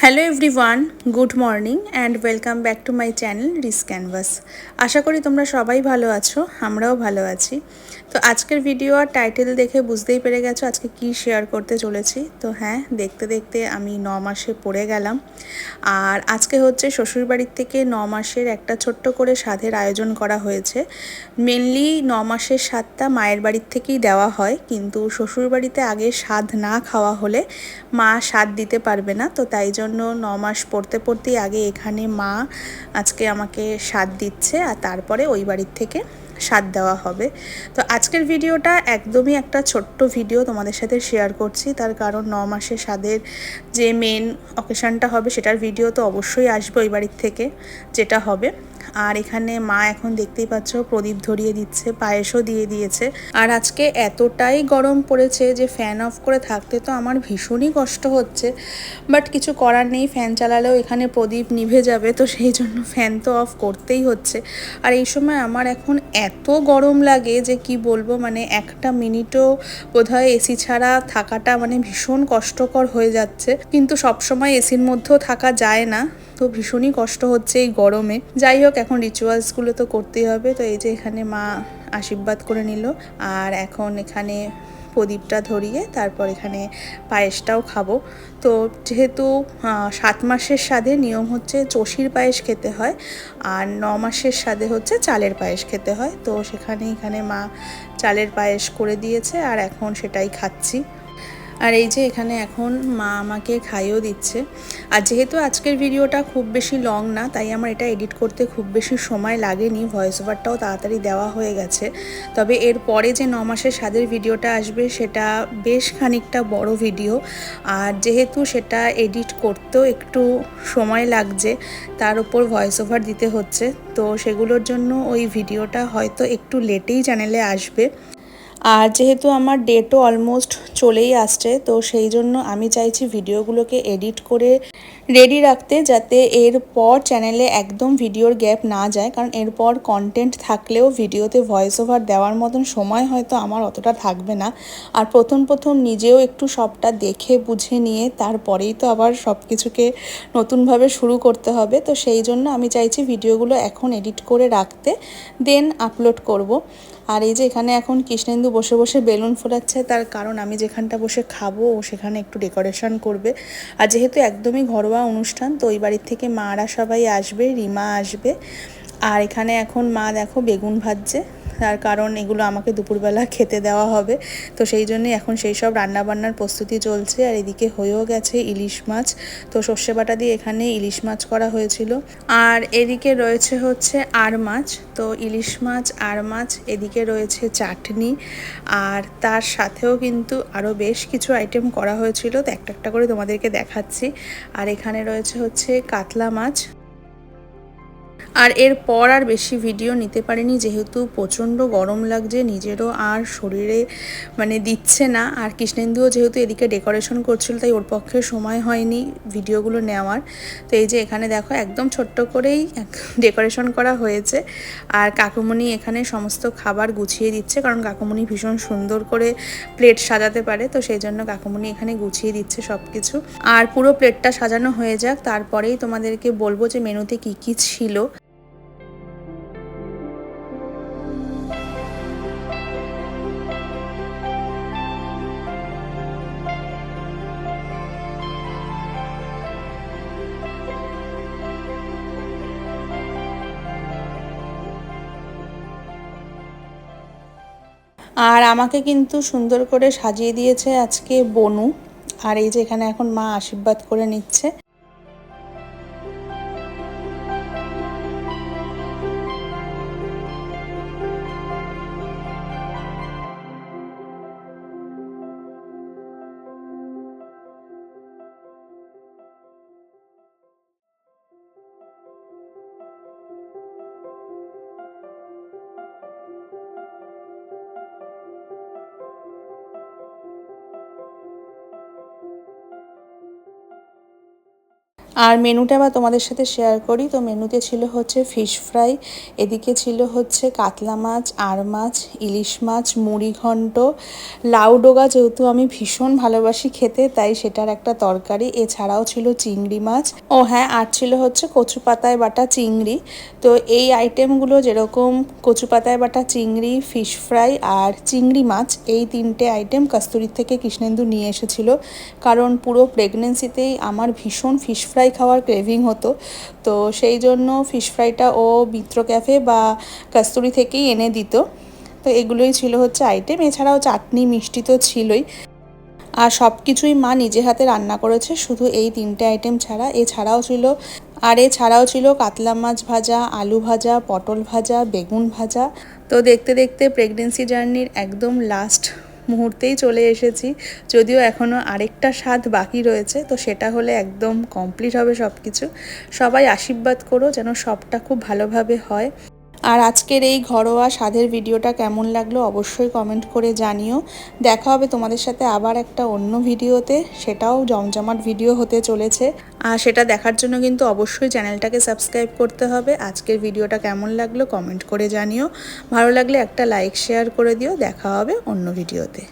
Hello everyone good morning and welcome back to my channel Rhys canvas আশা করি তোমরা সবাই ভালো আছো, আমরাও ভালো আছি। তো আজকের ভিডিও আর টাইটেল দেখে বুঝতেই পেরে গেছো আজকে কি শেয়ার করতে চলেছি। তো হ্যাঁ দেখতে দেখতে আমি ন মাসে পড়ে গেলাম। আর আজকে হচ্ছে শ্বশুরবাড়ির থেকে ন মাসের একটা ছোট্ট করে স্বাদের আয়োজন করা হয়েছে। মেনলি ন মাসের স্বাদটা মায়ের বাড়ির থেকেই দেওয়া হয়, কিন্তু শ্বশুরবাড়িতে আগে স্বাদ না খাওয়া হলে মা স্বাদ দিতে পারবে না, তো তাই জন্য ন মাস পড়তে পড়তেই আগে এখানে মা আজকে আমাকে স্বাদ দিচ্ছে আর তারপরে ওই বাড়ির থেকে স্বাদ দেওয়া হবে। তো আজকের ভিডিওটা একদমই একটা ছোট্ট ভিডিও তোমাদের সাথে শেয়ার করছি। তার কারণ ন মাসে স্বাদের যে মেন অকেশানটা হবে সেটার ভিডিও তো অবশ্যই আসবে ওই বাড়ির থেকে, যেটা হবে। আর এখানে মা এখন দেখতেই পাচ্ছ প্রদীপ ধরিয়ে দিচ্ছে, পায়েসও দিয়ে দিয়েছে। আর আজকে এতটাই গরম পড়েছে যে ফ্যান অফ করে থাকতে তো আমার ভীষণই কষ্ট হচ্ছে। বাট কিছু করার নেই ফ্যান চালালেও এখানে প্রদীপ নিভে যাবে, তো সেই জন্য ফ্যান তো অফ করতেই হচ্ছে। আর এই সময় আমার এখন এত গরম লাগে যে কি বলব মানে একটা মিনিটও বোধহয় এসি ছাড়া থাকাটা মানে ভীষণ কষ্টকর হয়ে যাচ্ছে। কিন্তু সবসময় এসির মধ্যেও থাকা যায় না। তো ভীষণই কষ্ট হচ্ছে এই গরমে। যাই হোক, এখন রিচুয়ালসগুলো তো করতেই হবে। তো এই যে এখানে মা আশীর্বাদ করে নিল। আর এখন এখানে প্রদীপটা ধরিয়ে তারপর এখানে পায়েসটাও খাব। তো যেহেতু সাত মাসের স্বাদে নিয়ম হচ্ছে চষির পায়েস খেতে হয়, আর ন মাসের স্বাদে হচ্ছে চালের পায়েস খেতে হয়। তো সেখানে এখানে মা চালের পায়েস করে দিয়েছে, আর এখন সেটাই খাচ্ছি। আর এই যে এখানে এখন মা আমাকে খাইয়েও দিচ্ছে। আর যেহেতু আজকের ভিডিওটা খুব বেশি লং না, তাই আমার এটা এডিট করতে খুব বেশি সময় লাগেনি ভয়েস ওভারটাও তাড়াতাড়ি দেওয়া হয়ে গেছে। তবে এর পরে যে ন মাসের স্বাদের ভিডিওটা আসবে, সেটা বেশ খানিকটা বড় ভিডিও। আর যেহেতু সেটা এডিট করতেও একটু সময় লাগছে, তার উপর ভয়েস ওভার দিতে হচ্ছে। তো সেগুলোর জন্য ওই ভিডিওটা হয়তো একটু লেটেই চ্যানেলে আসবে। আর যেহেতু আমার ডেটও অলমোস্ট চলেই আসছে, তো সেই জন্য আমি চাইছি ভিডিওগুলোকে এডিট করে রেডি রাখতে যাতে এরপর চ্যানেলে একদম ভিডিওর গ্যাপ না যায়। কারণ এরপর কন্টেন্ট থাকলেও ভিডিওতে ভয়েস ওভার দেওয়ার মতন সময় হয়তো আমার অতটা থাকবে না। আর প্রথম প্রথম নিজেও একটু সবটা দেখে, বুঝে নিয়ে তারপরেই তো আবার সব কিছুকে নতুনভাবে শুরু করতে হবে। তো সেই জন্য আমি চাইছি ভিডিওগুলো এখন এডিট করে রাখতে দেন আপলোড করব। আর এই যে এখানে এখন কৃষ্ণেন্দু বসে বসে বেলুন ফোটাচ্ছে, তার কারণ আমি যেখানটা বসে খাব, ও সেখানে একটু ডেকোরেশন করবে। আর যেহেতু একদমই ঘরোয়া অনুষ্ঠান, তো ওই বাড়ির থেকে মারা সবাই আসবে, রিমা আসবে। আর এখানে এখন মা দেখো বেগুন ভাজছে। তার কারণ এগুলো আমাকে দুপুরবেলা খেতে দেওয়া হবে। তো সেই জন্যই এখন সেই সব রান্নাবান্নার প্রস্তুতি চলছে। আর এদিকে হয়েও গেছে ইলিশ মাছ। তো সর্ষে বাটা দিয়ে এখানে ইলিশ মাছ করা হয়েছিল। আর এদিকে রয়েছে হচ্ছে আর মাছ। তো ইলিশ মাছ, আর মাছ, এদিকে রয়েছে চাটনি। আর তার সাথেও কিন্তু আরও বেশ কিছু আইটেম করা হয়েছিল। তো একটা একটা করে তোমাদেরকে দেখাচ্ছি। আর এখানে রয়েছে হচ্ছে কাতলা মাছ। আর এরপর আর বেশি ভিডিও নিতে পারিনি, যেহেতু প্রচণ্ড গরম লাগছে, নিজেরও আর শরীরে মানে দিচ্ছে না। আর কৃষ্ণেন্দুও যেহেতু এদিকে ডেকোরেশন করছিল, তাই ওর পক্ষে সময় হয়নি ভিডিওগুলো নেওয়ার। তো এই যে এখানে দেখো, একদম ছোট্ট করেই ডেকোরেশন করা হয়েছে। আর কাকুমণি এখানে সমস্ত খাবার গুছিয়ে দিচ্ছে, কারণ কাকুমণি ভীষণ সুন্দর করে প্লেট সাজাতে পারে, তো সেই জন্য কাকুমণি এখানে গুছিয়ে দিচ্ছে সব কিছু আর পুরো প্লেটটা সাজানো হয়ে যাক, তারপরেই তোমাদেরকে বলব যে মেনুতে কি কি ছিল। আর আমাকে কিন্তু সুন্দর করে সাজিয়ে দিয়েছে আজকে বনু। আর এই যে এখানে এখন মা আশীর্বাদ করে নিচ্ছে। আর মেনুটা বা তোমাদের সাথে শেয়ার করি। তো মেনুতে ছিল হচ্ছে ফিশ ফ্রাই এদিকে ছিল হচ্ছে কাতলা মাছ, আর মাছ, ইলিশ মাছ, মুড়ি ঘন্ট, লাউ ডোগা যেহেতু আমি ভীষণ ভালোবাসি খেতে, তাই সেটার একটা তরকারি। এছাড়াও ছিল চিংড়ি মাছ। ও হ্যাঁ আর ছিল হচ্ছে কচু পাতায় বাটা চিংড়ি। তো এই আইটেমগুলো যেরকম কচু পাতায় বাটা চিংড়ি ফিশ ফ্রাই আর চিংড়ি মাছ, এই তিনটে আইটেম কাস্তুরির থেকে কৃষ্ণেন্দু নিয়ে এসেছিল। কারণ পুরো প্রেগনেন্সিতেই আমার ভীষণ ফিশ ফ্রাই খাওয়ার ক্রেভিং হতো। তো সেই জন্য ফিশ ফ্রাইটা ও মিত্র ক্যাফে বা কাস্তুরি থেকেই এনে দিত। তো এগুলোই ছিল হচ্ছে আইটেম এছাড়াও চাটনি মিষ্টি তো ছিলই। আর সব কিছুই মা নিজে হাতে রান্না করেছে। শুধু এই তিনটে আইটেম ছাড়া। এছাড়াও ছিল, আর এছাড়াও ছিল কাতলা মাছ ভাজা, আলু ভাজা, পটল ভাজা, বেগুন ভাজা। তো দেখতে দেখতে প্রেগনেন্সি জার্নির একদম লাস্ট মুহূর্তেই চলে এসেছি। যদিও এখনও আরেকটা স্বাদ বাকি রয়েছে, তো সেটা হলে একদম কমপ্লিট হবে সব কিছু সবাই আশীর্বাদ করো যেন সবটা খুব ভালোভাবে হয়। আর আজকের এই ঘরোয়া স্বাদের ভিডিওটা কেমন লাগল অবশ্যই কমেন্ট করে জানিও। দেখা হবে তোমাদের সাথে আবার একটা অন্য ভিডিওতে, সেটাও জমজমাট ভিডিও হতে চলেছে। আর সেটা দেখার জন্য কিন্তু অবশ্যই চ্যানেলটাকে সাবস্ক্রাইব করতে হবে। আজকের ভিডিওটা কেমন লাগল কমেন্ট করে জানিও। ভালো লাগলে একটা লাইক শেয়ার করে দিও। দেখা হবে অন্য ভিডিওতে।